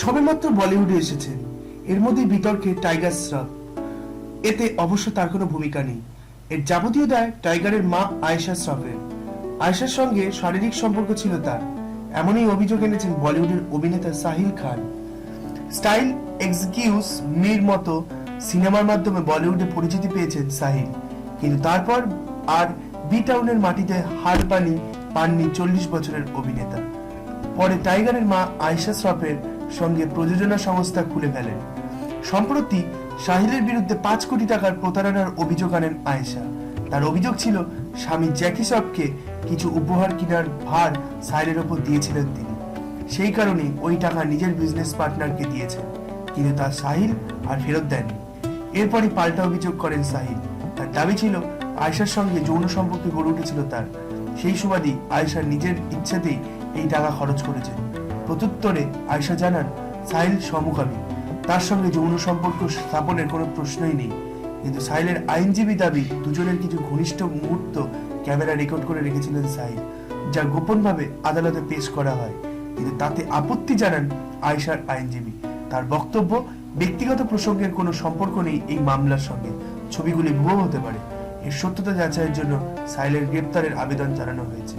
সবেমাত্র বলিউডে এসেছেন এর মধ্যেই বিতর্কে টাইগার শ্রফ এতে অবশ্য তার কোনো ভূমিকা নেই। এর যাবতীয় দায় টাইগারের মা আয়েশা শ্রফের। আয়েশার সঙ্গে শারীরিক সম্পর্ক ছিল তার। এমনই অভিযোগ এনেছেন বলিউডের অভিনেতা সাহিল খান। স্টাইল এক্সকিউজ মির মতো সিনেমার মাধ্যমে বলিউডে পরিচিতি পেয়েছেন সাহিল। কিন্তু তারপর আর বি টাউনের মাটিতে হার পানি পাননি চল্লিশ বছরের অভিনেতা। পরে টাইগারের মা আয়েশা শ্রফের সঙ্গে প্রযোজনা সংস্থা খুলে ফেলেন। সম্প্রতি সাহিলের বিরুদ্ধে পাঁচ কোটি টাকার প্রতারণার অভিযোগ আনেন আয়েশা তার অভিযোগ ছিল, স্বামী জ্যাকি শ্রফকে কিছু উপহার কেনার ভার সাহিলের ওপর দিয়েছিলেন তিনি। সেই কারণে ওই টাকা নিজের বিজনেস পার্টনারকে দিয়েছেন। কিন্তু তা সাহিল আর ফেরত দেননি। এরপরই পাল্টা অভিযোগ করেন সাহিল তার দাবি ছিল আয়েশার সঙ্গে যৌন সম্পর্কে গড়ে উঠেছিল তার। সেই সুবাদী আয়েশা নিজের ইচ্ছাতেই এই টাকা খরচ করেছেন। প্রত্যুত্তরে আয়েশা জানান, সাহিল সমকামী। তার সঙ্গে যৌন সম্পর্ক স্থাপনের কোনো প্রশ্নই নেই। কিন্তু সাহিলের আইনজীবী দাবি, দুজনের কিছু ঘনিষ্ঠ মুহূর্ত ক্যামেরা রেকর্ড করে রেখেছিলেন সাহিল, যা গোপনভাবে আদালতে পেশ করা হয়। কিন্তু তাতে আপত্তি জানান আয়েশার আইনজীবী। তার বক্তব্য, ব্যক্তিগত প্রসঙ্গের কোনো সম্পর্ক নেই এই মামলার সঙ্গে। ছবিগুলি ভুয়ো হতে পারে। এর সত্যতা যাচাইয়ের জন্য সাইলের গ্রেপ্তারের আবেদন জানানো হয়েছে।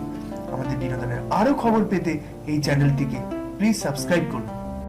আমাদের বিনোদনের আরও খবর পেতে এই চ্যানেলটিকে প্লিজ সাবস্ক্রাইব করুন।